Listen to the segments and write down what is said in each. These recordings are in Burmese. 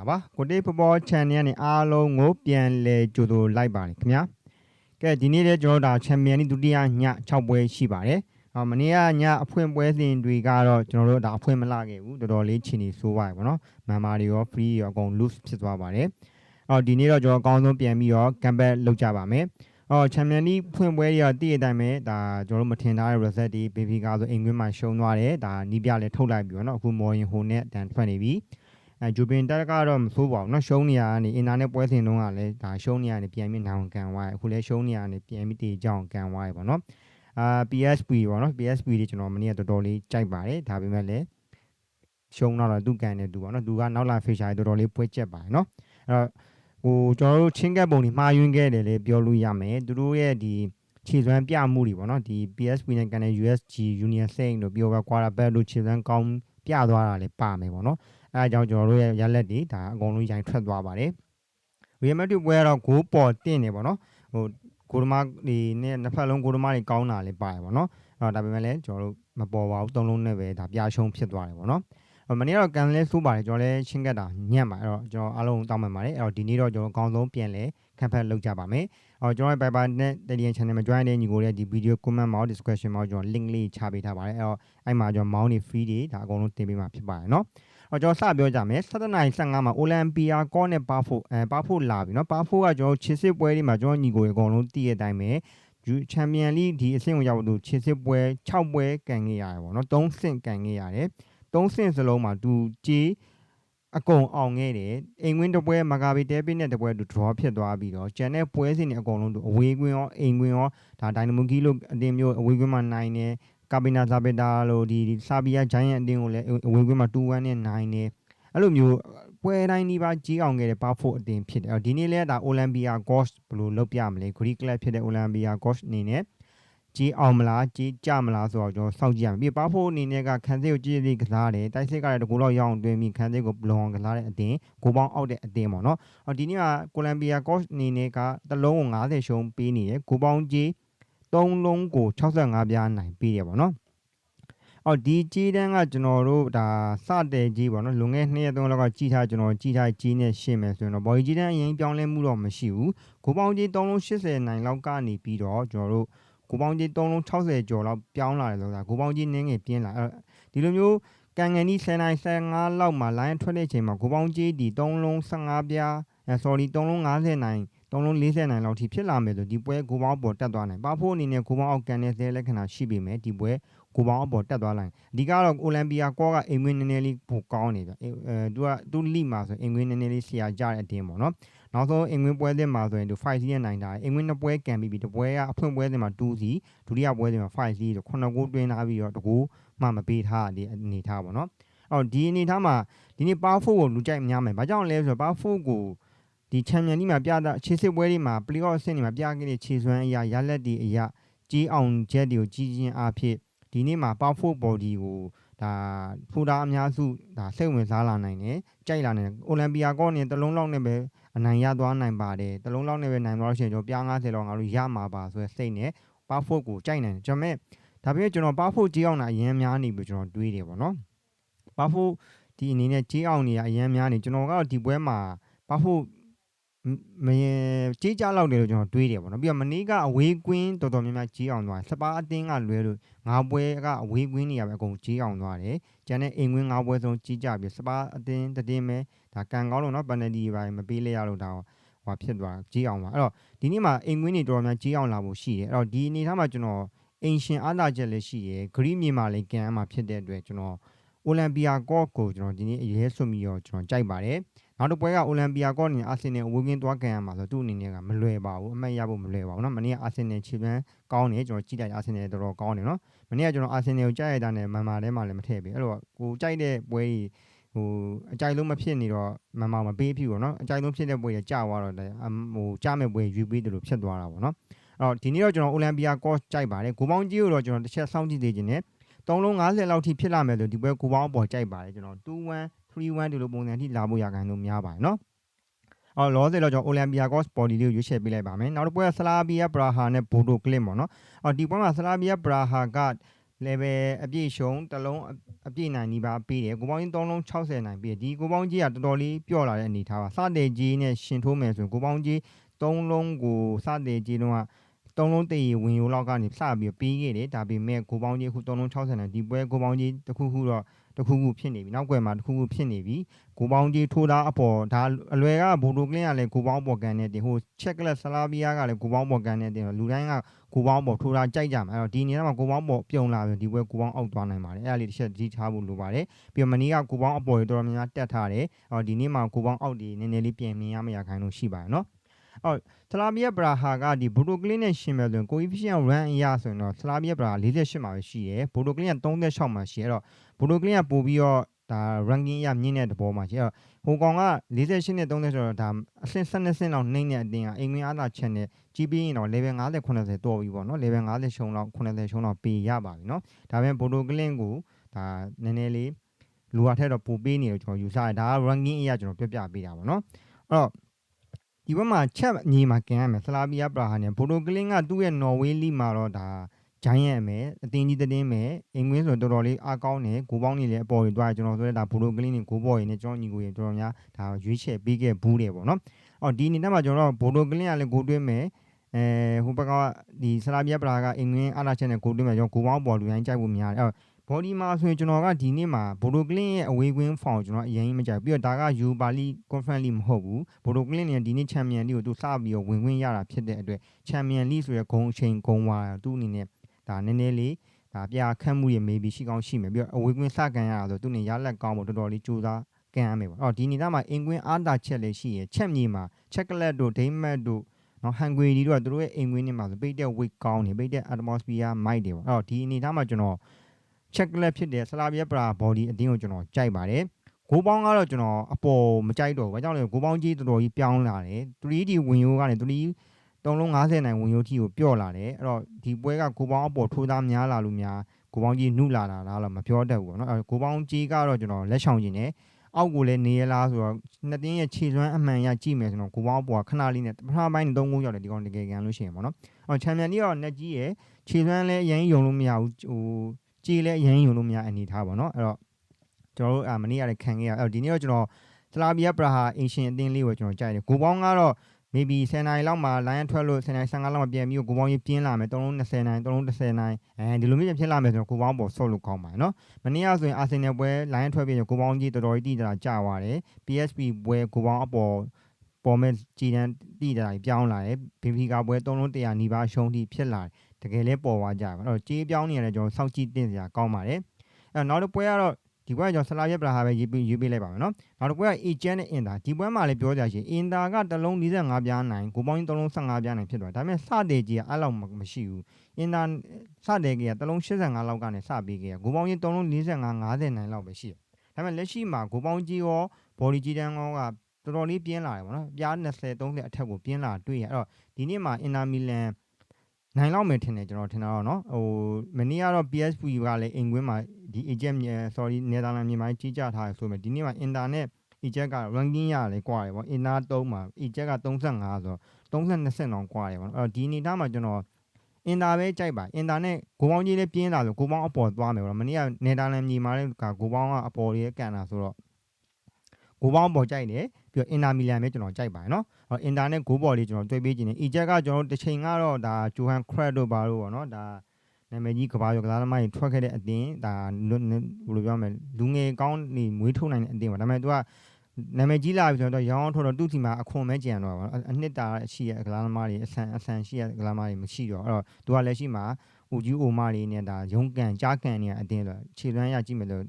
Hello အားလုံးမင်္ဂလာပါကိုတေးဖဘော channel ကနေအားလုံးကိုပြန်လဲကြိုဆိုလိုက်ပါတယ်ခင်ဗျာကဲဒီနေ့လည်းကျွန်တော်တို့ဒါ champion ဒုတိယည6ပွဲရှိပါတယ်အော်မနေ့ကညအဖွင့်ပွဲစဉ်တွေကတော့ကျွန်တော်တို့ဒါအဖွင့်မလာခဲ့ဘူးတော်တော်လေးချီနေဆိုးပါတယ်ဗောနော်မန်မာတွေရော free ရောအကုန် loose ဖြစ်သွားပါတယ်အော်ဒီနေ့တော့ကျွန်တော်အကောင်းဆုံးပြန်ပြီးတော့ comeback လုပ်ကြပါမယ်အော် champion league ဖွင့်ပွဲတွေကတည့်ရတဲ့အတိုင်းပဲဒါကျွန်တော်တို့မထင်ထားတဲ့ result တွေ baby ကဆိုအိမ်ကွင်းမှာရှုံးသွားတယ်ဒါနီးပြလည်းထုတ်လိုက်ပြီဗောနော်အခုမော်ရင်ဟိုနဲ့တန်ထွက်နေပြီ အဲဂျူပင်တက်ကတော့မဆိုးပါဘူးเนาะရှုံးနေရကနေအင်တာနက်ပွဲစဉ်တုန်းကလည်းဒါရှုံးနေရနေပြန်ပြီးနောင်ကန်သွားတယ်အခုလည်းရှုံးနေရနေပြန်ပြီးတေကြောင်ကန်သွားတယ်ပေါ့เนาะအာ PSP ပေါ့เนาะ PSP တွေကျွန်တော်မနေ့ကတော်တော်လေးကြိုက်ပါတယ်ဒါပေမဲ့လည်းရှုံးတော့သူကန်နေသူပေါ့เนาะသူကနောက်လာ feature တော်တော်လေးပွဲချက်ပါတယ်เนาะအဲ့တော့ဟိုကျွန်တော်တို့ချင်းကက်ပုံတွေမှားယွင်းခဲ့တယ်လေပြောလို့ရမယ်သူတို့ရဲ့ဒီခြေစွမ်းပြမှုတွေပေါ့เนาะဒီ PSP နဲ့ကန်တဲ့ USG Union Saint တို့ပြောပါ Quarterback တို့ခြေစွမ်းကောင်း ပြသွားတာလည်းပါမယ်ပေါ့နော်အဲအကြောင်းကျွန်တော်တို့ရဲ့ရလက်တွေဒါအကုန်လုံးရိုင်းထွက်သွားပါတယ်ရီယယ်မက်ဒရစ်ပွဲကတော့ဂိုးပေါ်တင့်နေပေါ့နော်ဟိုဂိုဒမာဒီနဲ့နှစ်ဖက်လုံးဂိုဒမာတွေကောင်းတာလည်းပါတယ်ပေါ့နော်အဲ့တော့ဒါပေမဲ့လည်းကျွန်တော်တို့မပေါ်ပါဘူးသုံးလုံးနဲ့ပဲဒါပြရှုံးဖြစ်သွားတယ်ပေါ့နော်မနေ့ကတော့ကန်လဲဆိုးပါတယ်ကျွန်တော်လည်းချင်းကက်တာညံ့ပါအဲ့တော့ကျွန်တော်အားလုံးတောင်းပန်ပါတယ်အဲ့တော့ဒီနေ့တော့ကျွန်တော်အကောင်းဆုံးပြန်လဲ ခံဖတ်လုပ်ကြပါမယ်။အော်ကျွန်တော်ရဲ့ Viber နဲ့ Telegram channel မှာ join တဲ့ညီကိုတွေဒီ video comment မှာ description မှာကျွန်တော် link လေးချပေးထားပါတယ်။အဲ့တော့အဲ့မှာကျွန်တော် mount တွေ free တွေဒါအကုန်လုံးတင်ပေးမှာဖြစ်ပါတယ်နော်။အော်ကျွန်တော်စပြောကြမယ်7နိုင်15မှာ Olympia Call နဲ့ Parfo အဲ Parfo လာပြီနော်။ Parfo ကကျွန်တော်ခြေစစ်ပွဲတွေမှာကျွန်တော်ညီကိုတွေအကုန်လုံးတည်တဲ့အတိုင်းပဲချန်ပီယံလိဒီအဆင့်ကိုရောက်လို့ခြေစစ်ပွဲ6ပွဲကန်ခဲ့ရတယ်ပေါ့နော်။3ဆင့်ကန်ခဲ့ရတယ်။3ဆင့်စလုံးမှာသူကြေး အကုန်အောင်ခဲ့တယ်အိမ်ဝင်းတစ်ပွဲမဂါဘီတဲပစ်နဲ့တစ်ပွဲသူ draw ဖြစ်သွားပြီးတော့ကျန်တဲ့ပွဲစဉ်တွေအကုန်လုံးသူအဝေးကွင်းရောအိမ်ကွင်းရောဒါဒိုင်နမိုကီလို့အတင်းမျိုးအဝေးကွင်းမှာနိုင်တယ်ကာပီနာဇာပီတာလို့ဒီဆာဘီယာဂျိုင်းယန်အတင်းကိုလည်းအဝေးကွင်းမှာ2-1နဲ့နိုင်တယ်အဲ့လိုမျိုးပွဲတိုင်းဒီပါကြီးအောင်ခဲ့တဲ့ပါဖို့အတင်းဖြစ်တယ်ဒီနေ့လဲဒါအိုလံပီယာကော့စ်ဘယ်လိုလုပ်ပြမလဲဂရီကလပ်ဖြစ်တဲ့အိုလံပီယာကော့စ်အနေနဲ့ ကြီးအောင်မလားကြီးကြမလားဆိုတော့ကျွန်တော်စောင့်ကြည့်ရမယ်ပြီးပါဖို့အနေနဲ့ကခန်းစစ်ကိုကြည့်ကြည့်ကစားတယ်တိုက်စစ်ကလည်းတကူတော့ရအောင်တွင်းပြီးခန်းစစ်ကိုဘလောင်ကစားတဲ့အတင်းကိုပေါင်းအောက်တဲ့အတင်းပေါ့နော်အော်ဒီနေ့ကကိုလံဘီယာကော့စ်အနေနဲ့ကတလုံးကို90ရှုံးပေးနေတယ်ကိုပေါင်းကြီး3လုံးကို65ပြားနိုင်ပေးတယ်ပေါ့နော်အော်ဒီကြီးတန်းကကျွန်တော်တို့ဒါစတဲ့ကြီးပေါ့နော်လွန်ခဲ့2ရက်3လက်ကကြီးထားကျွန်တော်ကြီးထားကြီးနဲ့ရှင်းမယ်ဆိုရင်တော့ဘော်ကြီးတန်းအရင်ပြောင်းလဲမှုတော့မရှိဘူးကိုပေါင်းကြီး3လုံး80နိုင်လောက်ကနေပြီးတော့ကျွန်တော်တို့ ကိုပေါင်းကြီး3လုံး60ကျော်လောက်ပြောင်းလာတယ်ဆိုတာကိုပေါင်းကြီးနင်းငယ်ပြင်းလာဒီလိုမျိုးကန်ငန်ဒီ10နိုင်15လောက်မှာ line ထွက်တဲ့အချိန်မှာကိုပေါင်းကြီးဒီ3လုံး15ပြားအဲ sorry 3လုံး90နိုင်3လုံး40နိုင်လောက်ထိဖြစ်လာမယ်ဆိုဒီပွဲကိုပေါင်းပေါ်တက်သွားနိုင်ပါဖို့အနေနဲ့ကိုပေါင်းအောက်ကန်တဲ့ဇဲလက္ခဏာရှိပေမဲ့ဒီပွဲကိုပေါင်းအပေါ်တက်သွားလိုက်အဓိကတော့အိုလံပီယာကောကအိမ်ဝင်းနည်းနည်းလေးပိုကောင်းနေပြအဲသူကသူလိမှာဆိုအိမ်ဝင်းနည်းနည်းလေးဆရာကြတဲ့အတင်းပေါ့နော် နောက်ဆုံးအိမ်ဝင်းပွဲစဉ်မှာဆိုရင်သူ5စီးနဲ့နိုင်တာအိမ်ဝင်းနှစ်ပွဲကန်ပြီးပြီးတပွဲကအဖွင့်ပွဲစဉ်မှာ2စီးဒုတိယပွဲစဉ်မှာ5စီးဆို9ဂိုးတွင်းလာပြီးတော့တကူမှမပေးထားတဲ့အနေထားပေါ့နော်အော်ဒီအနေထားမှာဒီနေ့ပါဖို့ကိုလူကြိုက်များမယ်ဘာကြောင့်လဲဆိုတော့ပါဖို့ကိုဒီချန်ပီယံလိမှာပြတာခြေစစ်ပွဲတွေမှာ play-off အဆင့်တွေမှာပြခဲ့တဲ့ခြေစွမ်းအရာရလက်တွေအရာကြီးအောင်ချက်တွေကိုကြီးချင်းအားဖြင့်ဒီနေ့မှာ powerful body ကိုဒါဖူတာအများစုဒါစိတ်ဝင်စားလာနိုင်တယ်ကြိုက်လာနိုင်တယ်အိုလံပီယာကောနဲ့တလုံးလောက်နဲ့ပဲ အနိုင်ရသွားနိုင်ပါတယ်တလုံးလောက်နဲ့ပဲနိုင်သွားလို့ရှိရင်ကျွန်တော်ပြား90လောက်ငါတို့ရမှာပါဆိုတဲ့စိတ်နဲ့ powerful ကိုကြိုက်နိုင်တယ်ကျွန်တော်မဲ့ဒါပေမဲ့ကျွန်တော် powerful ကြီးအောင်တာအရင်များနေပြီကျွန်တော်တွေးတယ်ပေါ့နော် powerful ဒီအနေနဲ့ကြီးအောင်နေရအရင်များနေကျွန်တော်ကတော့ဒီပွဲမှာ powerful မရင်ကြေးကြလောက်တယ်လို့ကျွန်တော်တွေးတယ်ပေါ့နော်ပြီးတော့မနေ့ကအဝေးကွင်းတော်တော်များများကြီးအောင်သွားစပါအတင်းကလွဲလို့ငါးပွဲကအဝေးကွင်းနေရပဲအကုန်ကြီးအောင်သွားတယ်ကျန်တဲ့အိမ်ကွင်းငါးပွဲဆုံးကြီးကြပြီးစပါအတင်းတည်င်းပဲဒါကန်ကောင်းလို့နော်ပန်နယ်တီပါမပေးလိုက်ရလို့ဒါဟိုဖြစ်သွားကြီးအောင်သွားအဲ့တော့ဒီနေ့မှာအိမ်ကွင်းတွေတော်တော်များကြီးအောင်လာဖို့ရှိတယ်အဲ့တော့ဒီအနေထားမှာကျွန်တော်အိမ်ရှင်အားလာချက်လည်းရှိရယ်ဂရိမြေမှာလည်းကန်မှာဖြစ်တဲ့အတွက်ကျွန်တော်အိုလံပီယာကော့ကိုကျွန်တော်ဒီနေ့အရေးဆွပြီးတော့ကျွန်တော်ကြိုက်ပါတယ် နောက်တစ်ပွဲကအိုလံပီယာကော့နေအာဆင်နယ်အဝေးကင်းသွားကန်ရမှာဆိုသူ့အနေနဲ့ကမလွယ်ပါဘူးအမှတ်ရဖို့မလွယ်ပါဘူးเนาะမနေ့ကအာဆင်နယ်ခြေပန်းကောင်းတယ်ကျွန်တော်ကြည့်လိုက်အာဆင်နယ်တော်တော်ကောင်းတယ်เนาะမနေ့ကကျွန်တော်အာဆင်နယ်ကိုကြိုက်ရတာနဲ့မန်မာထဲမှာလည်းမထည့်ပြီအဲ့တော့ကိုကြိုက်တဲ့ပွဲကြီးဟိုအကြိုက်လုံးမဖြစ်နေတော့မန်မာမပေးဖြစ်ဘူးเนาะအကြိုက်လုံးဖြစ်တဲ့ပွဲကြီးကြာသွားတော့လည်းဟိုကြားမဲ့ပွဲယူပြီးတယ်လို့ဖြစ်သွားတာပေါ့เนาะအဲ့တော့ဒီနေ့တော့ကျွန်တော်အိုလံပီယာကော့ကြိုက်ပါတယ်ဂိုပေါင်းကြီးကိုတော့ကျွန်တော်တစ်ချက်စောင့်ကြည့်သေးခြင်းနဲ့3လုံး90လောက်ထိဖြစ်လာမယ်လို့ဒီပွဲဂိုပေါင်းအပေါ်ကြိုက်ပါတယ်ကျွန်တော်2-1 3-1ဒီလိုပုံစံထိလာဖို့ရာခိုင်နှုန်းများပါတယ်နော်အော်လောဆယ်တော့ကျွန်တော် Olympia Gos body လေးကိုရွေးချယ်ပေးလိုက်ပါမယ်နောက်တစ်ပွဲက Slavia Praha နဲ့ Bodo Glimt ပေါ့နော်အော်ဒီပွဲမှာ Slavia Praha က level အပြည့်ရှုံးတစ်လုံးအပြည့်နိုင်ပြီးပါပေးတယ်ကိုပေါင်းကြီး3လုံး60နိုင်ပြီးဒီကိုပေါင်းကြီးကတော်တော်လေးပျော့လာတဲ့အနေထားပါစတဲ့ကြီးနဲ့ရှင်ထိုးမယ်ဆိုရင်ကိုပေါင်းကြီး3လုံးကိုစတဲ့ကြီးလုံးက3လုံးတည်ဝင်ရိုးလောက်ကနေစပြီးပြီးခဲ့တယ်ဒါပေမဲ့ကိုပေါင်းကြီးအခု3လုံး60နိုင်ဒီပွဲကိုပေါင်းကြီးတစ်ခုခုတော့ တစ်ခုခုဖြစ်နေပြီနောက်ကွယ်မှာတစ်ခုခုဖြစ်နေပြီကိုပေါင်းကြီးထိုးတာအပေါ်ဒါအလွယ်ကဘိုတိုကလင်းကလည်းကိုပေါင်းပေါ်ကန်နေတယ်ဟိုချက်ကလက်ဆလာဗီယာကလည်းကိုပေါင်းပေါ်ကန်နေတယ်လူတိုင်းကကိုပေါင်းပေါ်ထိုးတာကြိုက်ကြမှာအဲ့တော့ဒီအနေနဲ့မှာကိုပေါင်းပေါ်ပြုံလာပြီဒီဘွဲကိုပေါင်းအောက်သွားနိုင်ပါတယ်အဲ့ဒါလေးတစ်ချက်သတိထားဖို့လိုပါတယ်ပြီးတော့မနီးကကိုပေါင်းအပေါ်တွေတော်တော်များများတက်ထားတယ်အော်ဒီနေ့မှာကိုပေါင်းအောက်တွေနည်းနည်းလေးပြင်မြင်ရမရခိုင်းလို့ရှိပါတယ်နော် အော်ဆလာဘီယာဘရာဟာကဒီဘိုတိုကလင်းနဲ့ရှင်မယ်ဆိုရင်ကိုအီဖီရှန်ရန်အရာဆိုရင်တော့ဆလာဘီယာဘရာ48မှာပဲရှိတယ်ဘိုတိုကလင်းက36မှာရှိတယ်အဲ့တော့ဘိုတိုကလင်းကပို့ပြီးတော့ဒါ ranking အရမြင့်တဲ့သဘောမှာရှိတယ်ဟိုကောင်က48နဲ့30ဆိုတော့ဒါအဆင့်12ဆင့်လောက်နှိမ့်တဲ့အတင်းကအိမ်ဝင်အားသာချက်နဲ့ကြီးပြီးရင်တော့ level 50 80တော့ပြီပေါ့နော် level 50ရှုံးလောက်80ရှုံးလောက်ပေးရပါပြီနော်ဒါပေမဲ့ဘိုတိုကလင်းကိုဒါနည်းနည်းလေးလူအထက်တော့ပိုပေးနေတယ်ကျွန်တော်ယူဆတယ်ဒါက ranking အရကျွန်တော်ပြပြပေးတာပေါ့နော်အဲ့တော့ ဒီဘက်မှာချက်ညီမှာกินရမယ်ဆလာဗီယာပရာဟာနဲ့ဘိုတိုကလင်းကသူ့ရဲ့နော်ဝေးလီမှာတော့ဒါဂျိုင်းရဲ့အမယ်အတင်းကြီးတင်းမယ်အင်္ဂွင်းဆိုတော်တော်လေးအားကောင်းတယ်ဂိုးပေါင်းနေလည်းအပေါ်တွေတွားကျွန်တော်ဆိုရဲဒါဘိုတိုကလင်းနဲ့ဂိုးဘော်ရည်နဲ့ကျွန်တော်ညီကိုရတော်တော်များဒါရွေးချယ်ပေးခဲ့ဘူးတယ်ပေါ့နော်အော်ဒီအနေနဲ့မှာကျွန်တော်ဘိုတိုကလင်းကလည်းဂိုးတွင်းမယ်အဲဟိုဘက်ကဒီဆလာဗီယာပရာကအင်္ဂွင်းအားလာချက်နဲ့ဂိုးတွင်းမယ်ကျွန်တော်ဂိုးပေါင်းပေါ်လူတိုင်းကြိုက်ဖို့များတယ်အော် ဘော်ဒီမှာဆိုရင်ကျွန်တော်ကဒီနေ့မှာဘိုတိုကလင်းရဲ့အဝေးကွင်းဖောင်ကျွန်တော်အရင်ကြီးမကြိုက်ဘူးပြီးတော့ဒါကယူပါလီကွန်ဖရင့်လီမဟုတ်ဘူးဘိုတိုကလင်းနဲ့ဒီနေ့ချန်ပီယံလီကိုသူစပြီးတော့ဝင်ခွင့်ရတာဖြစ်တဲ့အတွက်ချန်ပီယံလီဆိုရယ်ဂုံအချိန်ဂုံဝါသူ့အနေနဲ့ဒါနည်းနည်းလေးဒါပြခတ်မှုရမေးပြီးရှိကောင်းရှိမယ်ပြီးတော့အဝေးကွင်းစကန်ရတာဆိုသူ့နေရလက်ကောင်းဖို့တော်တော်လေးကြိုးစားကန်ရမယ်ပေါ့အော်ဒီနေ့သားမှာအင်ကွင်းအားတာချက်လေးရှိရယ်ချက်မြေမှာချက်ကလက်တို့ဒိမတ်တို့နော်ဟန်ဂွေဒီတို့ကသူတို့ရဲ့အိမ်ကွင်းတွေမှာဆိုပိတ်တဲ့ weight ကောင်းနေပိတ်တဲ့ atmosphere mic တွေပေါ့အဲ့တော့ဒီအနေထားမှာကျွန်တော် check လက်ဖြစ်တဲ့ဆလာဗီယာပရာ body အတင်းကိုကျွန်တော်ကြိုက်ပါတယ်ဂိုးပေါင်းကတော့ကျွန်တော်အပေါ်မကြိုက်တော့ဘူး။ဘာကြောင့်လဲဂိုးပေါင်းကြီးတော်တော်ကြီးပြောင်းလာတယ်။ 3D ဝင်ရိုးကနေ 3D 3လုံး50နိုင်ဝင်ရိုးထိကိုပြော့လာတယ်။အဲ့တော့ဒီပွဲကဂိုးပေါင်းအပေါ်ထိုးသားများလာလို့များဂိုးပေါင်းကြီးနုလာတာလားတော့မပြောတတ်ဘူးပေါ့နော်။အဲ့ဂိုးပေါင်းကြီးကတော့ကျွန်တော်လက်ဆောင်ကျင်တယ်။အောက်ကိုလည်းနေရလားဆိုတော့နှစ်တင်းရဲ့ခြေစွမ်းအမှန်ရကြည့်မယ်ဆိုတော့ဂိုးပေါင်းအပေါ်ကခဏလေးနဲ့ပထမပိုင်း3ဂိုးရောက်တယ်ဒီကောင်တကယ်ကန်လို့ရှိရင်ပေါ့နော်။အော်ချန်ပီယံကြီးကတော့ net ကြီးရဲ့ခြေစွမ်းလည်းအရင်ယုံလို့မရဘူးဟို ကြည်လည်းအရင်ယုံလို့မရအနေထားပေါ့နော်။အဲ့တော့ကျွန်တော်တို့အာမနေ့ကလည်းခံခဲ့ရအဲ့တော့ဒီနေ့တော့ကျွန်တော်ဆလာဗီယာပရာဟာအင်ရှင်အသင်းလေးကိုကျွန်တော်ကြိုက်တယ်။ဂိုးပေါင်းကတော့ maybe 10နိုင်လောက်မှာ line ထွက်လို့10နိုင်15လောက်မှာပြန်ပြီးတော့ကိုပေါင်းကြီးပြင်းလာမယ်3လုံး20နိုင်3လုံး10နိုင်အဲဒီလိုမျိုးပြန်ဖြစ်လာမယ်ဆိုတော့ကိုပေါင်းပေါ်ဆုတ်လို့ကောင်းပါတယ်နော်မနေ့ကဆိုရင် Arsenal ပွဲ line ထွက်ပြီးတော့ကိုပေါင်းကြီးတော်တော်ကြီးတည်တာကြာသွားတယ် PSP ပွဲကိုပေါင်းအပေါ် ပေါ်မဲ့ကြည်တန်းတည်တာပြောင်းလာတယ်ဘင်ဖီကာပွဲ3လုံး100နီးပါးရှုံးထိဖြစ်လာတယ်တကယ်လဲပေါ်သွားကြပါအဲ့တော့ကြေးပြောင်းနေရတယ်ကျွန်တော်စောင့်ကြည့်တင်စရာကောင်းပါတယ်အဲ့တော့နောက်တစ်ပွဲကတော့ဒီပွဲကကျွန်တော်ဆလာရက်ပလာဟာပဲရေးပြီးရေးပေးလိုက်ပါမယ်နော်နောက်တစ်ပွဲက agent နဲ့ inter ဒီပွဲမှာလည်းပြောကြရှင် inter ကတစ်လုံး45ပြားနိုင်ကိုပေါင်းကြီးတစ်လုံး15ပြားနိုင်ဖြစ်သွားဒါပေမဲ့စတဲ့ကြီးကအဲ့လောက်မရှိဘူး inter စတဲ့ကြီးကတစ်လုံး85လောက်ကနေစပြီးကြီးကကိုပေါင်းကြီးတစ်လုံး45 50နိုင်လောက်ပဲရှိတယ်ဒါပေမဲ့လက်ရှိမှာကိုပေါင်းကြီးရော body ကြီးတန်းကောက တော်တော်လေးပြင်းလာတယ်ဗောနော်ပြား20 30အထက်ကိုပြင်းလာတွေ့ရအဲ့တော့ဒီနေ့မှာ inter milan နိုင်လောက်မယ်ထင်တယ်ကျွန်တော်ထင်တာတော့နော်ဟိုမနေ့ကတော့ PSV ကလည်းအင်ကွင်းမှာဒီ agent sorry နယ်သာလန်မြန်မာကြီးကြထားရဆိုမယ်ဒီနေ့မှာ internet eject က ranking ရတယ်ကွာတယ်ဗော inter 3မှာ eject က35ဆိုတော့32ဆင့်တောင်ကွာတယ်ဗောနော်အဲ့တော့ဒီအနေထားမှာကျွန်တော် inter ပဲကြိုက်ပါ inter နဲ့ဂိုးပေါင်းကြီးလေးပြင်းလာဆိုဂိုးပေါင်းအပေါ်သွားမယ်ဗောနော်မနေ့ကနယ်သာလန်မြန်မာလည်းကဂိုးပေါင်းကအပေါ်လေးကန်လာဆိုတော့ ဂိုးပေါင်းပေါ်ကြိုက်တယ်ပြီးတော့ inter milan ပဲကျွန်တော်ကြိုက်ပါတယ်နော်ဟော inter နဲ့ဂိုးပေါ်လေးကျွန်တော်တွေ့ပေးခြင်းနဲ့ eject ကကျွန်တော်တစ်ချိန်ကတော့ဒါ johan crad တို့ပါလို့ဗောနော်ဒါနာမည်ကြီးကဘာရောကစားသမားတွေထွက်ခဲ့တဲ့အတင်းဒါဘယ်လိုပြောမလဲလူငယ်ကောင်းနေမွေးထုတ်နိုင်တဲ့အတင်းပါဒါပေမဲ့ तू ကနာမည်ကြီးလာပြီဆိုတော့ရောင်းထုတ်တော့သူ့ทีမှာအခွန်မဲကြံတော့ပါအနှစ်တာရှိရကစားသမားတွေအဆန်အဆန်ရှိရကစားသမားတွေမရှိတော့အဲ့တော့ तू ကလက်ရှိမှာဦးကြီးအိုမာတွေနဲ့ဒါရုံးကန်ကြားကန်နေတဲ့အတင်းဆိုခြေလွမ်းရကြည့်မယ်လို့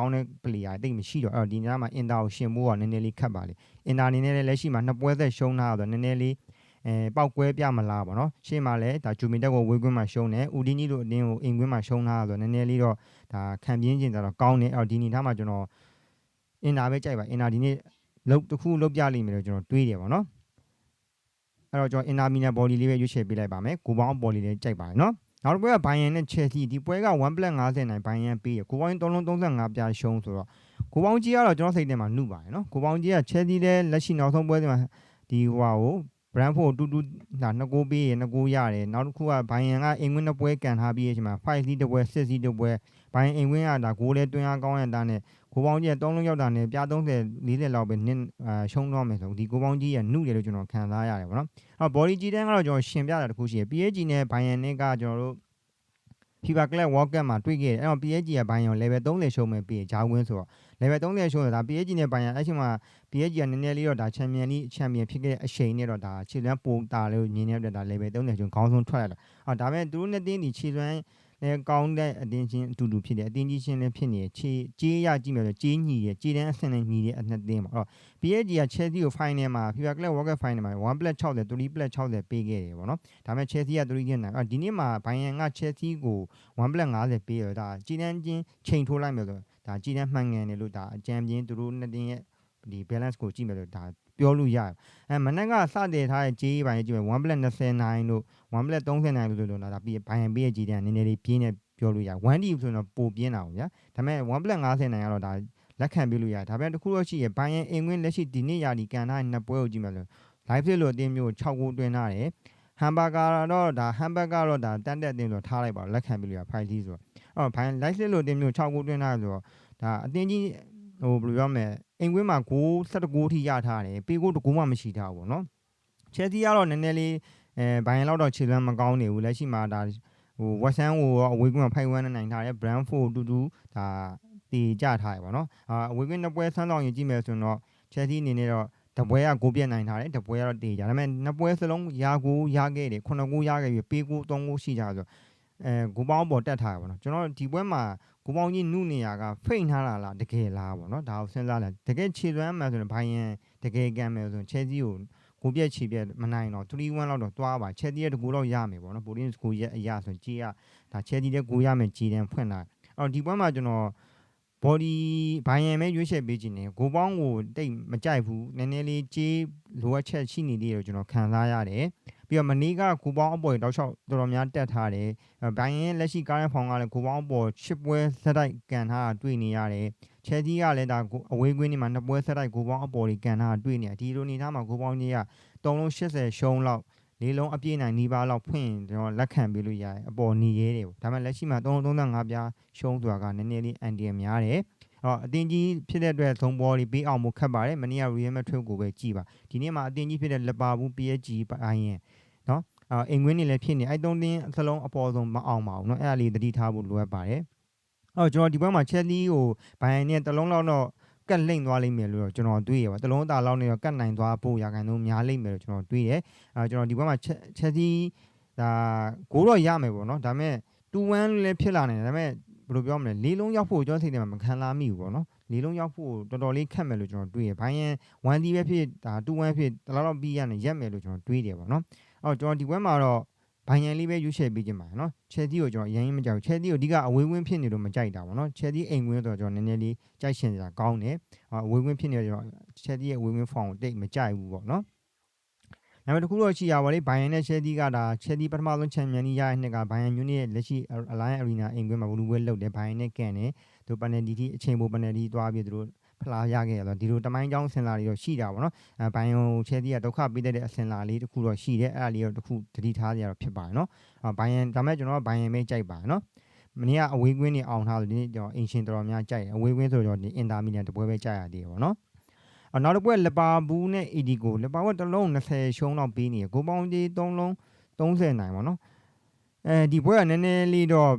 ကောင်းတဲ့ player တိတ်မရှိတော့အဲ့တော့ဒီညမှာ Inter ကိုရှင်ဖို့ကနည်းနည်းလေးခက်ပါလေ Inter အနေနဲ့လည်းလက်ရှိမှာနှစ်ပွဲသက်ရှုံးထားတော့နည်းနည်းလေးအဲပောက်ကွဲပြမလားပေါ့နော်ရှေ့မှာလည်းဒါဂျူမီတက်ကိုဝေးကွင်းမှာရှုံးတယ်ဦးဒီနီတို့အတင်းကိုအိမ်ကွင်းမှာရှုံးထားဆိုတော့နည်းနည်းလေးတော့ဒါခံပြင်းကျင်တော့ကောင်းတယ်အဲ့တော့ဒီနေသားမှာကျွန်တော်အင်နာပဲကြိုက်ပါအင်နာဒီနေ့လုတ်တစ်ခုလုတ်ပြလိမ့်မယ်လို့ကျွန်တော်တွေးတယ်ပေါ့နော်အဲ့တော့ကျွန်တော်အင်နာမီနာဘော်လီလေးပဲရွေးချယ်ပေးလိုက်ပါမယ်ကိုပေါင်းဘော်လီလေးကြိုက်ပါတယ်နော် နောက်တစ်ပွဲကဘိုင်ယန်နဲ့ချယ်ဆီဒီပွဲက1.50နိုင်ဘိုင်ယန်ပေးရကိုပေါင်း3လုံး35ပြားရှုံးဆိုတော့ကိုပေါင်းကြီးကတော့ကျွန်တော်စိတ်ထဲမှာနှုတ်ပါတယ်နော်ကိုပေါင်းကြီးကချယ်ဆီလည်းလက်ရှိနောက်ဆုံးပွဲစဉ်မှာဒီဟိုဟာကို Brentford တူတူဒါနှစ်ကိုပေးရနှစ်ကိုရတယ်နောက်တစ်ခုကဘိုင်ယန်ကအင်္ဂွင်းနှစ်ပွဲကန်ထားပြီးရဲ့အချိန်မှာ5စီးတစ်ပွဲ6စီးတစ်ပွဲဘိုင်ယန်အင်္ဂွင်းကဒါဂိုးလဲတွင်းအားကောင်းရတာနဲ့ ကိုပေါင်းကြီးက3လုံးရောက်တာနဲ့ပြ30 40လောက်ပဲနင်းအာရှုံးတော့မယ်ဆိုဒီကိုပေါင်းကြီးကနှုတ်တယ်လို့ကျွန်တော်ခံစားရတယ်ဗောနော်အော် body ကြီးတန်းကတော့ကျွန်တော်ရှင်ပြတာတစ်ခုရှိရယ် PSG နဲ့ဘိုင်ယန်နဲ့ကကျွန်တော်တို့ FIFA Club World Cup မှာတွေ့ခဲ့တယ်အဲ့တော့ PSG ကဘိုင်ယန် level 30ရှုံးမယ်ပြီးရင်ဂျာဝင်းဆိုတော့ level 30ရှုံးတယ်ဒါ PSG နဲ့ဘိုင်ယန်အဲ့ချိန်မှာ PSG ကနည်းနည်းလေးတော့ဒါချန်ပီယံလိချန်ပီယံဖြစ်ခဲ့တဲ့အချိန်နဲ့တော့ဒါခြေလွမ်းပိုတာလို့ညင်းနေတဲ့ဒါ level 30ရှုံးခေါင်းဆုံးထွက်လာတာအော်ဒါပေမဲ့သူတို့နဲ့တင်းဒီခြေလွမ်း လည်းကောင်းတဲ့အတင်းချင်းအတူတူဖြစ်တယ်အတင်းကြီးချင်းလည်းဖြစ်နေခြေကြေးရကြည့်မယ်ဆိုကြေးညီရကြေးတန်းအဆင့်နဲ့ညီတဲ့အနှစ်တင်းပါအဲ့တော့ PSG က Chelsea ကို final မှာ FIFA Club World Cup final မှာ 1+60 3+60 ပေးခဲ့တယ်ပေါ့နော်ဒါပေမဲ့ Chelsea က3ချင်းနိုင်အော်ဒီနေ့မှာဘိုင်ယန်က Chelsea ကို 1+50 ပေးရဒါကြေးတန်းချင်းချိန်ထိုးလိုက်မယ်ဆိုဒါကြေးတန်းမှန်ကန်တယ်လို့ဒါအကြံပြင်းသူတို့နှစ်တင်းရဲ့ဒီ balance ကိုကြည့်မယ်လို့ဒါပြောလို့ရတယ်အဲမနက်ကစတင်ထားတဲ့ကြေးပိုင်းကြည့်မယ် 1+29 လို့ 1+39 လို့လို့လာဒါပြီးဘိုင်ယန်ပေးရဲ့ကြေးတန်းနည်းနည်းလေးပြင်းနေပြောလို့ရ 1D ဆိုတော့ပိုပြင်းတာပေါ့ဗျာဒါပေမဲ့ 1+50 နိုင်ကတော့ဒါလက်ခံပြလို့ရတယ်ဒါပေမဲ့တခုတော့ရှိရဘိုင်ယန်အင်ကွင်းလက်ရှိဒီနေ့ရာဒီကန်ထားတဲ့နှစ်ပွဲကိုကြည့်မယ်ဆို live ဖြစ်လို့အတင်းမျိုး6ကိုတွင်းထားတယ်ဟမ်ဘာဂါတော့ဒါဟမ်ဘတ်ကတော့ဒါတန်တက်အတင်းဆိုထားလိုက်ပါလက်ခံပြလို့ရဖိုင်လီဆိုတော့အော်ဘိုင် live ဖြစ်လို့အတင်းမျိုး6ကိုတွင်းထားတယ်ဆိုတော့ဒါအတင်းကြီးဟိုဘယ်လိုပြောမလဲအင်ကွင်းမှာ6 7ကိုထိရထားတယ်ပေကိုတကူမှမရှိထားဘူးပေါ့နော်ချယ်ဆီကတော့နည်းနည်းလေး အဲဘိုင်လောက်တော့ခြေလမ်းမကောင်းနေဘူးလက်ရှိမှာဒါဟိုဝက်ဆန်ကိုရောအဝေးကွင်းမှာဖိုင်ဝမ်နဲ့နိုင်ထားတယ် Brentford တူတူဒါတည်ကြထားတယ်ပေါ့နော်အာအဝေးကွင်းနှစ်ပွဲဆန်းဆောင်ရင်ကြည့်မယ်ဆိုရင်တော့ Chelsea အနေနဲ့တော့တပွဲကကိုပြက်နိုင်ထားတယ်တပွဲကတော့တည်ကြဒါပေမဲ့နှစ်ပွဲစလုံးရာကိုရခဲ့တယ်ခုနှစ်ကိုရခဲ့ပြီပေးကိုသုံးကိုရှိကြဆိုအဲဂိုပေါင်းပေါ်တက်ထားတယ်ပေါ့နော်ကျွန်တော်ဒီပွဲမှာဂိုပေါင်းကြီးနုနေရကဖိတ်ထားတာလားတကယ်လားပေါ့နော်ဒါကိုစဉ်းစားလိုက်တကယ်ခြေသွမ်းမှဆိုရင်ဘိုင်ယန်တကယ်ကံမယ်ဆိုရင် Chelsea ကို ကိုပြက်ချီပြက်မနိုင်တော့3-1လောက်တော့သွားပါ Chelsea ရဲ့တကူတော့ရမယ်ပေါ့နော် Bolin ကိုရဲ့အရာဆိုကြီးကဒါ Chelsea ရဲ့ကိုရမယ်ကြီးတန်းဖွင့်လာအော်ဒီပွဲမှာကျွန်တော် body ဘိုင်ယန်ပဲရွေးချယ်ပေးခြင်းနေဂိုပေါင်းကိုတိတ်မကြိုက်ဘူးနည်းနည်းလေးကြေးလိုအပ်ချက်ရှိနေသေးတယ်လို့ကျွန်တော်ခံစားရတယ်ပြီးတော့မနေ့ကဂိုပေါင်းအပေါ်တောက်လျှောက်တော်တော်များတက်ထားတယ်ဘိုင်ယန်လက်ရှိကားရဖောင်ကလည်းဂိုပေါင်းအပေါ်ချစ်ပွဲစက်တိုက်ကန်ထားတာတွေ့နေရတယ် ချယ်ဆီကလည်းဒါအဝေးကွင်းတွေမှာနှစ်ပွဲဆက်တိုက်ဂိုပေါင်းအပေါ်တွေကန်ထားတာတွေ့နေတယ်ဒီလိုနေသားမှာဂိုပေါင်းကြီးက3လုံး80ရှုံးလောက်လေးလုံးအပြည့်နိုင်နီးပါးလောက်ဖွင့်ကျွန်တော်လက်ခံပေးလို့ရတယ်အပေါ်နေရဲတယ်ပေါ့ဒါပေမဲ့လက်ရှိမှာ335ပြားရှုံးသွားကနည်းနည်းလေးအန်ဒီယများတယ်အော်အတင်းကြီးဖြစ်တဲ့အတွက်သုံးဘောတွေပေးအောင်မှုခတ်ပါတယ်မနေ့က Real Madrid ကိုပဲကြည်ပါဒီနေ့မှာအတင်းကြီးဖြစ်တဲ့လပါဘူး PSG ပိုင်းရင်နော်အာအင်ကွင်းနေလည်းဖြစ်နေအဲ့သုံးတင်းအစလုံးအပေါ်ဆုံးမအောင်ပါဘူးเนาะအဲ့ဒါလေးသတိထားဖို့လိုအပ်ပါတယ် အော်ကျွန်တော်ဒီဘက်မှာ Chelsea ကိုဘိုင်ယန်နဲ့တလုံးလောက်တော့ကတ်လိမ့်သွားလိမ့်မယ်လို့ကျွန်တော်တွေးရပါတလုံးသားလောက်နေတော့ကတ်နိုင်သွားဖို့ရာခိုင်နှုန်းများလိမ့်မယ်လို့ကျွန်တော်တွေးတယ်အဲကျွန်တော်ဒီဘက်မှာ Chelsea ဒါဂိုးတော့ရမယ်ပေါ့နော်ဒါပေမဲ့2-1လည်းဖြစ်လာနေတယ်ဒါပေမဲ့ဘယ်လိုပြောမလဲလေးလုံးရောက်ဖို့ကျွန်တော်စိတ်ထဲမှာမခံလာမိဘူးပေါ့နော်လေးလုံးရောက်ဖို့တော်တော်လေးခက်မယ်လို့ကျွန်တော်တွေးရဘိုင်းရင်1 D ပဲဖြစ်ဒါ2-1ဖြစ်တလောက်တော့ပြီးရနေရက်မယ်လို့ကျွန်တော်တွေးတယ်ပေါ့နော်အော်ကျွန်တော်ဒီဘက်မှာတော့ ဘိုင်ယန်လေးပဲရွေးချယ်ပေးခြင်းပါနော်ချယ်ဆီကိုကျွန်တော်အရင်မကြောက်ချယ်ဆီကိုအဓိကအဝေးဝင်းဖြစ်နေလို့မကြိုက်တာပေါ့နော်ချယ်ဆီအိမ်ဝင်းဆိုတော့ကျွန်တော်နည်းနည်းလေးကြိုက်ရှင်စရာကောင်းတယ်အဝေးဝင်းဖြစ်နေတော့ချယ်ဆီရဲ့အဝေးဝင်းဖောင်ကိုတိတ်မကြိုက်ဘူးပေါ့နော်နောက်တစ်ခုတော့ရှိရပါလေဘိုင်ယန်နဲ့ချယ်ဆီကဒါချယ်ဆီပထမဆုံးချန်ပီယံကြီးရတဲ့နှစ်ကဘိုင်ယန်မြူနစ်ရဲ့လက်ရှိ Alliance Arena အိမ်ကွင်းမှာဘူလူပွဲလုပ်တယ်ဘိုင်ယန်နဲ့ကန်တယ်သူပနယ်ဒီတီအချိန်ပိုပနယ်ဒီသွားပြီးသူတို့ ဖလားရခဲ့ရတော့ဒီလိုတမိုင်းကြောင်းဆင်လာလေးတော့ရှိတာပေါ့နော်အဲဘိုင်ယုံချဲတီကဒုက္ခပေးတဲ့အဆင်လာလေးတစ်ခုတော့ရှိတယ်အဲ့ဒါလေးတော့တစ်ခုတတိထားကြရတော့ဖြစ်ပါတယ်နော်အဲဘိုင်ယန်ဒါမဲ့ကျွန်တော်ကဘိုင်ယန်ပဲကြိုက်ပါတယ်နော်မနေ့ကအဝေးကွင်းနေအောင်ထားလို့ဒီနေ့ကျွန်တော်အင်ရှင်တော်တော်များကြိုက်တယ်အဝေးကွင်းဆိုတော့ဒီအင်တာမီလန်တပွဲပဲကြိုက်ရသေးတယ်ပေါ့နော်အနောက်တစ်ပွဲလပါဘူးနဲ့အီဒီကိုလပါဘူးတစ်လုံး20ရှုံးတော့ပေးနေရကိုပေါင်းကြီး3လုံး30နိုင်ပေါ့နော်အဲဒီပွဲကနည်းနည်းလေးတော့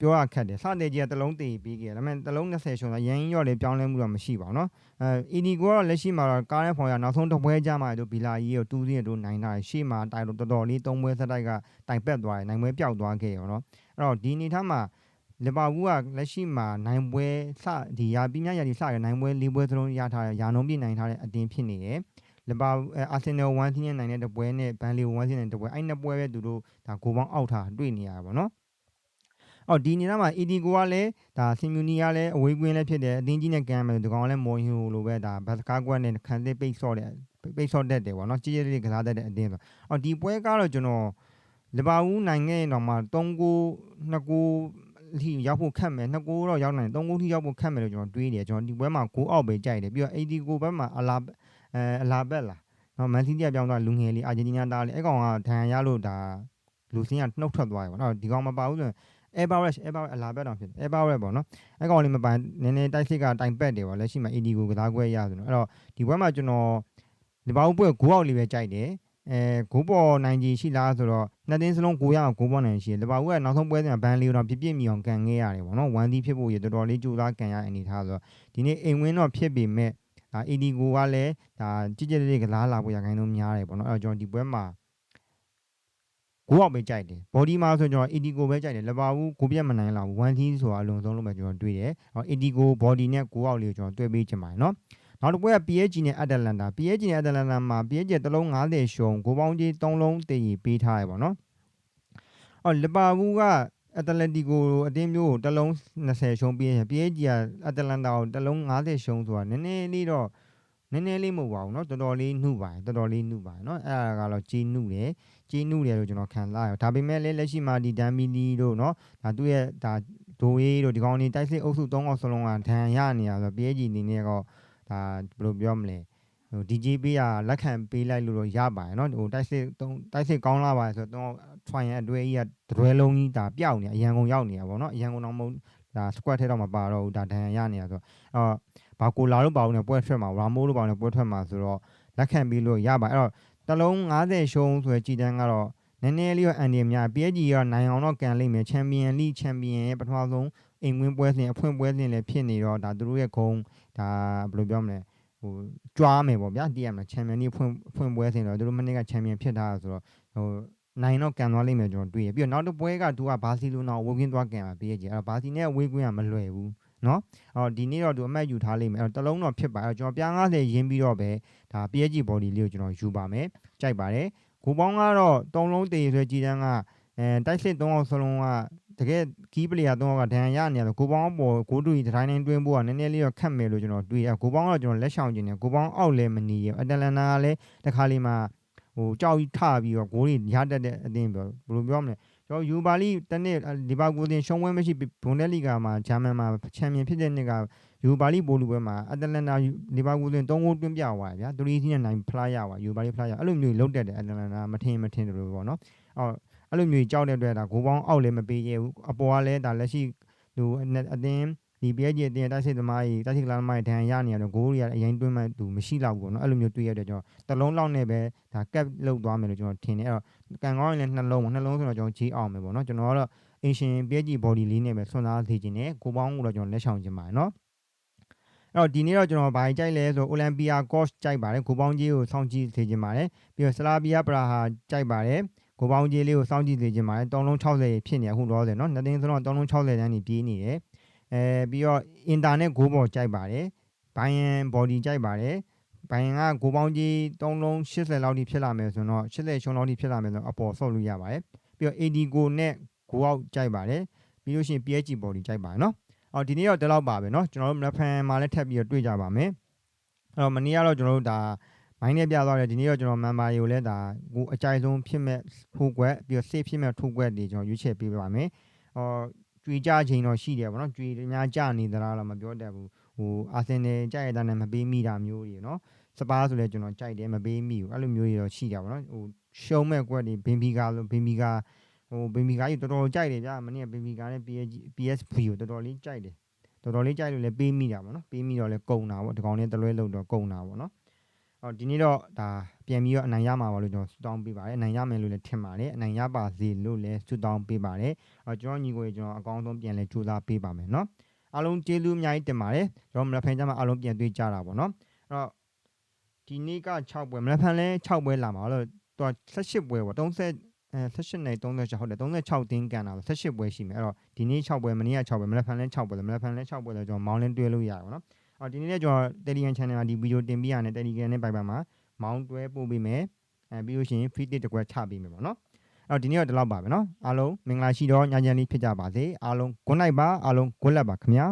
ပြောရခက်တယ်စတဲ့ကြီးကတလုံးတည်ပြီးခဲ့ဒါပေမဲ့တလုံး20ရှုံးတော့ရန်ရော့လေးပြောင်းလဲမှုတော့မရှိပါဘူးเนาะအဲအီဒီကိုကတော့လက်ရှိမှာတော့ကားရဲ့ဖော်ရနောက်ဆုံးတစ်ပွဲကြမှာတို့ဘီလာကြီးကိုတူးစင်းတို့နိုင်တာရှေ့မှာတိုင်တော့တော်တော်လေးသုံးပွဲဆက်တိုက်ကတိုင်ပက်သွားတယ်နိုင်ပွဲပျောက်သွားခဲ့ရောเนาะအဲ့တော့ဒီအနေထားမှာလီဗာပူးကလက်ရှိမှာနိုင်ပွဲစဒီရာပြီးမြရာဒီစရနိုင်ပွဲ၄ပွဲစလုံးရထားတယ်ရာနှုံးပြနိုင်ထားတဲ့အတင်းဖြစ်နေတယ်လီဗာအာဆင်နယ်1ทีနဲ့နိုင်တဲ့တပွဲနဲ့ဘန်လီ1ทีနဲ့တပွဲအဲ့နှစ်ပွဲပဲသူတို့ဒါဂိုပေါင်းအောက်ထားတွေ့နေရတာပေါ့နော် အော်ဒီနေသားမှာ ED ကိုကလည်းဒါစင်မြူနီကလည်းအဝေးကွင်းလည်းဖြစ်တယ်အတင်းကြီးနဲ့ကန်မယ်ဒီကောင်လည်းမော်ဟီဟိုလိုပဲဒါဘတ်စကားကွက်နဲ့ခံစစ်ပိတ်ဆော့တဲ့ပိတ်ဆော့တတ်တယ်ပေါ့နော်ကြီးကြီးလေးကစားတတ်တဲ့အတင်းဆိုအော်ဒီပွဲကတော့ကျွန်တော်လီဗာပူးနိုင်ခဲ့ရင်တော့မှ3ကို2ကိုထိရောက်ဖို့ခက်မယ်2ကိုတော့ရောက်နိုင်တယ်3ကိုထိရောက်ဖို့ခက်မယ်လို့ကျွန်တော်တွေးတယ်ကျွန်တော်ဒီပွဲမှာ9အောက်ပဲကြိုက်တယ်ပြီးတော့80ကိုဘက်မှာအလာအဲအလာဘက်လားနော်မန်စီးတီးကပြောင်းသွားလူငယ်လေးအာဂျင်တီးနားသားလေးအဲ့ကောင်ကဒဏ်ရာရလို့ဒါလူစင်းကနှုတ်ထွက်သွားတယ်ပေါ့နော်ဒီကောင်မပါဘူးဆိုရင် Everest Everest အလားပဲတောင်ဖြစ်တယ် Everest ပေါ့နော်အဲ့ကောင်လေးမပိုင်နည်းနည်းတိုက်စစ်ကတိုင်ပက်တယ်ပေါ့လက်ရှိမှာ AD ကိုကစားခွဲရဆိုတော့အဲ့တော့ဒီဘက်မှာကျွန်တော်ဒီဘောက်ပွဲဂိုးအောက်လေးပဲကြိုက်တယ်အဲဂိုးပေါ်နိုင်ကြီးရှိလားဆိုတော့နှစ်သင်းစလုံးကိုရအောင်ဂိုးပေါ်နိုင်ရှိတယ်လဘာဦးကနောက်ဆုံးပွဲစဉ်မှာဘန်လီကိုတော့ပြစ်ပြစ်မီအောင်ကန်ခဲ့ရတယ်ပေါ့နော်1 D ဖြစ်ဖို့ရတော်တော်လေးကြိုးစားကန်ရအနေထားဆိုတော့ဒီနေ့အိမ်ဝင်းတော့ဖြစ်ပေမဲ့ဒါ AD ကိုကလည်းဒါကြည်ကြဲလေးကလားလာဖို့ရခိုင်တော့များတယ်ပေါ့နော်အဲ့တော့ကျွန်တော်ဒီပွဲမှာ ကိုအောက်ပဲကြိုက်တယ် body မှာဆိုကျွန်တော် AD ကိုပဲကြိုက်တယ်လဘာဦးကိုပြတ်မနိုင်လောက်1 D ဆိုတာအလုံးစုံလုံးပဲကျွန်တော်တွေ့တယ်အော် AD ကို body နဲ့ကိုအောက်လေးကိုကျွန်တော်တွေ့ပေးချင်ပါတယ်နော်နောက်တစ်ပွဲက PSG နဲ့ Atalanta PSG နဲ့ Atalanta မှာ PSG တစ်လုံး90ရှုံဂိုးပေါင်းကြီး3လုံးတည်ပေးထားရပါတော့။အော်လီဗာပူးကအက်တလက်တီကိုအတင်းမျိုးကိုတစ်လုံး20ရှုံးပေးရင် PSG ကအက်တလန်တာကိုတစ်လုံး90ရှုံးဆိုတာနည်းနည်းလေးတော့ နည်းနည်းလေးမဟုတ်ပါဘူးเนาะတော်တော်လေးနှုပါတယ်တော်တော်လေးနှုပါတယ်เนาะအဲ့ဒါကတော့ကြီးနှုတယ်ကြီးနှုတယ်လို့ကျွန်တော်ခံစားရဒါပေမဲ့လည်းလက်ရှိမှာဒီဒမ်မီလီတို့เนาะဒါသူ့ရဲ့ဒါဒိုအေးတို့ဒီကောင်လေးတိုက်စစ်အုပ်စု၃កောက်စလုံးကဒဏ်ရနေရဆိုတော့ PSG အနေနဲ့ကဒါဘယ်လိုပြောမလဲဟို DJ ပေးရလက်ခံပေးလိုက်လို့တော့ရပါတယ်เนาะဟိုတိုက်စစ်တိုက်စစ်ကောင်းလာပါတယ်ဆိုတော့ try ရအတွေ့အကြီးကတွဲလုံးကြီးဒါပျောက်နေအရန်ကုန်ရောက်နေတာပေါ့เนาะအရန်ကုန်တော့မဟုတ်ဒါ squad ထဲတော့မပါတော့ဘူးဒါဒဏ်ရနေရဆိုတော့အော် ဘာကိုလာလို့ပါဘူးနဲ့ပွဲထွက်မှာရာမိုးလို့ပါနဲ့ပွဲထွက်မှာဆိုတော့လက်ခံပြီးလို့ရပါအဲ့တော့တလုံး90ရှုံးဆိုရကြည်တန်းကတော့နည်းနည်းလေးတော့အန်ဒီများ PSG ကနိုင်အောင်တော့ကန်လိမ့်မယ်ချန်ပီယံလိချန်ပီယံရဲ့ပထမဆုံးအိမ်ဝင်ပွဲစဉ်အဖွင့်ပွဲစဉ်လည်းဖြစ်နေတော့ဒါသူတို့ရဲ့ဂုံဒါဘယ်လိုပြောမလဲဟိုကြွားမယ်ပေါ့ဗျာတည်ရမလားချန်ပီယံလိဖွင့်ဖွင့်ပွဲစဉ်တော့သူတို့မနေ့ကချန်ပီယံဖြစ်ထားတာဆိုတော့ဟိုနိုင်တော့ကန်သွားလိမ့်မယ်ကျွန်တော်တွေ့ရပြီးတော့နောက်တစ်ပွဲကသူကဘာစီလိုနာကိုဝေးကွင်းသွားကန်ပါ PSG အဲ့တော့ဘာစီနဲ့ဝေးကွင်းကမလွယ်ဘူး နော်အော်ဒီနေ့တော့သူအမှတ်ယူထားလိမ့်မယ်အဲ့တော့တလုံးတော့ဖြစ်ပါအဲ့တော့ကျွန်တော်ပြား90ရင်းပြီးတော့ပဲဒါ PSG body လေးကိုကျွန်တော်ယူပါမယ်ကြိုက်ပါတယ်ဂိုပေါင်းကတော့၃လုံးတည်ဆိုကြည်တန်းကအဲတိုက်စစ်၃အောင်စလုံးကတကယ်ကီးပလီယာ၃အောင်ကဒဏ်ရာရနေတယ်ဂိုပေါင်းပေါ်ဂိုးတူကြီးတိုင်းတိုင်းတွင်းဖို့ကနည်းနည်းလေးတော့ခက်မယ်လို့ကျွန်တော်တွေ့ရဂိုပေါင်းကတော့ကျွန်တော်လက်ဆောင်ကျင်တယ်ဂိုပေါင်းအောက်လဲမနေရအတလန်နာကလည်းတခါလေးမှာဟိုကြောက်ထပြီးတော့ဂိုးတွေရတတ်တဲ့အတင်းပြောဘယ်လိုပြောမလဲ ကျွန်တော်ယူပါလီတနေ့လီဗာပူးတင်ရှုံးဝဲမရှိဘွန်ဒက်လီဂါမှာဂျာမန်မှာချန်ပီယံဖြစ်တဲ့နှစ်ကယူပါလီဘိုလူပွဲမှာအတလန်နာလီဗာပူးတင်၃ဂိုးတွင်းပြသွားဗျာ3စီးနဲ့နိုင်ဖလားရပါယူပါလီဖလားရအဲ့လိုမျိုးလုံးတက်တယ်အတလန်နာမထင်မထင်တယ်လို့ပေါ့နော်အော်အဲ့လိုမျိုးကြောက်တဲ့အတွက်ဒါဂိုးပေါင်းအောက်လည်းမပေးရဘူးအပေါ်ကလည်းဒါလက်ရှိသူအတင်း ဒီ PSG အတင်းတိုက်စစ်သမားကြီးတိုက်စစ်ကလာသမားကြီးဒဏ်ရနေရတော့ဂိုးတွေကအရင်တွင်းမှသူမရှိတော့ဘူးပေါ့နော်အဲ့လိုမျိုးတွေ့ရတဲ့ကျွန်တော်တလုံးလောက်နဲ့ပဲဒါကပ်လောက်သွားမယ်လို့ကျွန်တော်ထင်တယ်အဲ့တော့ကန်ကောင်းရင်လည်းနှလုံးပေါ့နှလုံးဆိုတော့ကျွန်တော်ကြီးအောင်မယ်ပေါ့နော်ကျွန်တော်ကတော့အင်ရှင် PSG body လေးနဲ့ပဲဆွမ်းသားသေးခြင်းနဲ့ကိုပေါင်းကိုတော့ကျွန်တော်လက်ဆောင်ခြင်းပါတယ်နော်အဲ့တော့ဒီနေ့တော့ကျွန်တော်ဘာကြိုက်လဲဆိုအိုလံပီယာကော့ချ်ကြိုက်ပါတယ်ကိုပေါင်းကြီးကိုစောင့်ကြည့်သေးခြင်းပါတယ်ပြီးတော့ဆလာဗီယာပရာဟာကြိုက်ပါတယ်ကိုပေါင်းကြီးလေးကိုစောင့်ကြည့်သေးခြင်းပါတယ်3လုံး60ဖြစ်နေအခုတော့တယ်နော်နှစ်သိန်းစလုံး3လုံး60တန်းကြီးပြေးနေတယ် အဲပြီးတော့အင်တာနက်ဂိုးပေါ်ကြိုက်ပါတယ်ဘိုင်ယန် body ကြိုက်ပါတယ်ဘိုင်ယန်ကဂိုးပေါင်းကြီး3လုံး80လောက်ထိဖြစ်လာမယ်ဆိုတော့80ရှုံးလောက်ထိဖြစ်လာမယ်ဆိုတော့အပေါ်ဆော့လို့ရပါတယ်ပြီးတော့ AD ကိုနဲ့ဂိုးအောက်ကြိုက်ပါတယ်ပြီးလို့ရှိရင် PSG body ကြိုက်ပါတယ်နော်အော်ဒီနေ့တော့ဒီလောက်ပါပဲเนาะကျွန်တော်တို့မနက်ဖြန်မှာလည်းထပ်ပြီးတော့တွေ့ကြပါမယ်အဲ့တော့မနေ့ကတော့ကျွန်တော်တို့ဒါမိုင်းနဲ့ပြသွားတယ်ဒီနေ့တော့ကျွန်တော် member တွေကိုလည်းဒါကိုအကြိုက်ဆုံးဖြစ်မဲ့ထိုးကွက်ပြီးတော့ safe ဖြစ်မဲ့ထိုးကွက်တွေကျွန်တော်ရွေးချယ်ပေးပါမယ်အော် ကြွေကြချိန်တော့ရှိတယ်ဗောနော်ကြွေအများကြနေသလားတော့မပြောတတ်ဘူးဟိုအာဆင်နယ်ကြိုက်ရတာနဲ့မပေးမိတာမျိုးတွေနော်စပါးဆိုလဲကျွန်တော်ကြိုက်တယ်မပေးမိဘူးအဲ့လိုမျိုးတွေတော့ရှိတာဗောနော်ဟိုရှုံးမဲ့ကွက်တွေဘင်ဘီကာလို့ဘင်ဘီကာဟိုဘင်ဘီကာကြီးတော်တော်ကြိုက်တယ်ဗျာမနေ့ကဘင်ဘီကာနဲ့ PSG PSV ကိုတော်တော်လေးကြိုက်တယ်တော်တော်လေးကြိုက်လို့လည်းပေးမိတာဗောနော်ပေးမိတော့လည်းကုံတာဗောဒီကောင်လေးတလွဲလုံတော့ကုံတာဗောနော်အော်ဒီနေ့တော့ဒါ ပြန်ပြီးတော့အနိုင်ရမှာပါလို့ကျွန်တော်ဆုတောင်းပေးပါတယ်အနိုင်ရမယ်လို့လည်းထင်ပါတယ်အနိုင်ရပါစေလို့လည်းဆုတောင်းပေးပါတယ်အော်ကျွန်တော်ညီကိုကျွန်တော်အကောင်းဆုံးပြန်လဲကြိုးစားပေးပါမယ်နော်အားလုံးကျေးဇူးအများကြီးတင်ပါတယ်ကျွန်တော်မနက်ဖြန်ကျမှအားလုံးပြန်တွေ့ကြတာပေါ့နော်အဲ့တော့ဒီနေ့က6ပွဲမနက်ဖြန်လဲ6ပွဲလာမှာလို့သူက18ပွဲပေါ့30အဲ18နဲ့36ဟုတ်တယ်36တင်းကန်တာ18ပွဲရှိမယ်အဲ့တော့ဒီနေ့6ပွဲမနေ့က6ပွဲမနက်ဖြန်လဲ6ပွဲမနက်ဖြန်လဲ6ပွဲလဲကျွန်တော်မောင်းလင်းတွဲလို့ရပါတော့နော်အော်ဒီနေ့လည်းကျွန်တော် Telegram channel မှာဒီဗီဒီယိုတင်ပြရတယ် Telegram နဲ့ Viber မှာ မောင်းတွဲပို့ပေးမယ်အဲပြီးလို့ရှိရင် feed တစ်ကွက်ချပေးမယ်ပေါ့နော်အဲ့တော့ဒီနေ့တော့ဒီလောက်ပါပဲเนาะအားလုံးမင်္ဂလာရှိတော့ညချမ်းလေးဖြစ်ကြပါစေအားလုံး good night ပါအားလုံး good luck ပါခင်ဗျာ